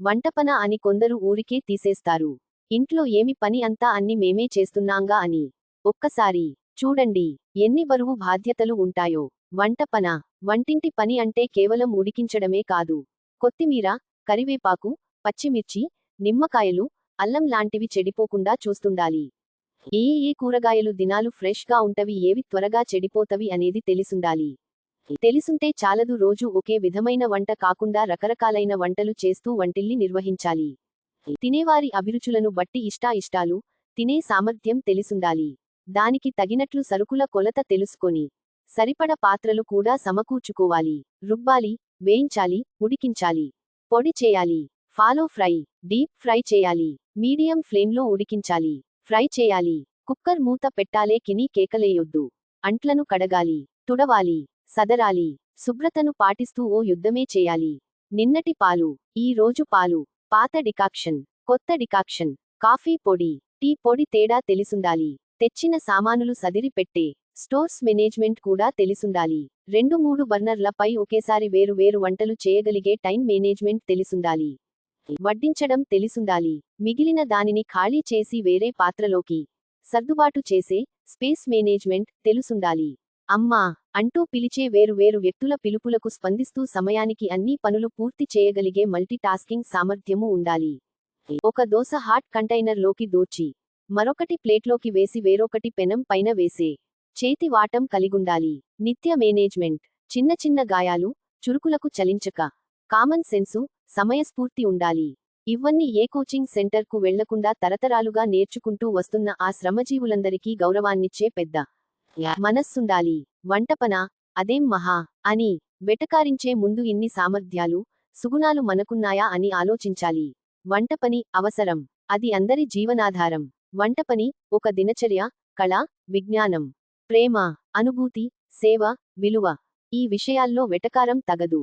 వంటపన అని కొందరు ఊరికే తీసేస్తారు. ఇంట్లో ఏమి పని అంతా అన్ని మేమే చేస్తున్నాంగా అని. ఒక్కసారి చూడండి ఎన్ని బరువు బాధ్యతలు ఉంటాయో. వంటపన వంటింటి పని అంటే కేవలం ఉడికించడమే కాదు. కొత్తిమీర కరివేపాకు పచ్చిమిర్చి నిమ్మకాయలు అల్లం లాంటివి చెడిపోకుండా చూస్తుండాలి. ఏ ఏ కూరగాయలు దినాలు ఫ్రెష్గా ఉంటవి ఏవి త్వరగా చెడిపోతవి అనేది తెలిసుండాలి. తెలిసుంటే చాలదు రోజు ఒకే విధమైన వంట కాకుండా రకరకాలైన వంటలు చేస్తూ వంటిల్ని నిర్వహించాలి. తినేవారి అభిరుచులను బట్టి ఇష్టా ఇష్టాలు తినే సామర్థ్యం తెలిసుండాలి. దానికి తగినట్లు సరుకుల కొలత తెలుసుకొని సరిపడ పాత్రలు కూడా సమకూర్చుకోవాలి. రుబ్బాలి వేయించాలి ఉడికించాలి. పొడి చేయాలి. ఫాలో ఫ్రై డీప్ ఫ్రై చేయాలి. మీడియం ఫ్లేమ్లో ఉడికించాలి. ఫ్రై చేయాలి. కుక్కర్ మూత పెట్టాలే కిని కేకలేయొద్దు. అంట్లను కడగాలి. తుడవాలి. సదరాలి. శుభ్రతను పాటిస్తూ ఓ యుద్ధమే చేయాలి. నిన్నటి పాలు ఈ రోజు పాలు. పాత డికాక్షన్ కొత్త డికాక్షన్. కాఫీ పొడి టీ పొడి తేడా తెలిసుండాలి. తెచ్చిన సామానులు సదిరి పెట్టే స్టోర్స్ మేనేజ్మెంట్ కూడా తెలిసుండాలి. రెండు మూడు బర్నర్లపై ఒకేసారి వేరు వేరు వంటలు చేయగలిగే టైం మేనేజ్మెంట్ తెలిసుండాలి. వడ్డించడం తెలిసుండాలి. మిగిలిన దానిని ఖాళీ చేసి వేరే పాత్రలోకి సర్దుబాటు చేసే స్పేస్ మేనేజ్మెంట్ తెలుసుండాలి. అమ్మా అంటూ పిలిచే వేరు వేరు వ్యక్తుల పిలుపులకు స్పందిస్తూ సమయానికి అన్ని పనులు పూర్తి చేయగలిగే మల్టీటాస్కింగ్ సామర్థ్యము ఉండాలి. ఒక దోస హాట్ కంటైనర్లోకి మరొకటి ప్లేట్లోకి వేసి వేరొకటి పెనం పైన వేసే చేతి వాటం కలిగుండాలి. నిత్య మేనేజ్మెంట్ చిన్న చిన్న గాయాలు చురుకులకు చలించక కామన్ సెన్సు సమయస్ఫూర్తి ఉండాలి. ఇవన్నీ ఏ కోచింగ్ సెంటర్కు వెళ్ళకుండా తరతరాలుగా నేర్చుకుంటూ వస్తున్న ఆ శ్రమజీవులందరికీ గౌరవాన్నిచ్చే పెద్ద మనస్సుండాలి. వంటపన అదేం మహా అని వెటకారించే ముందు ఇన్ని సామర్థ్యాలు సుగుణాలు మనకున్నాయా అని ఆలోచించాలి. వంటపని అవసరం అది అందరి జీవనాధారం. వంటపని ఒక దినచర్య కళ విజ్ఞానం. ప్రేమ అనుభూతి సేవ విలువ ఈ విషయాల్లో వెటకారం తగదు.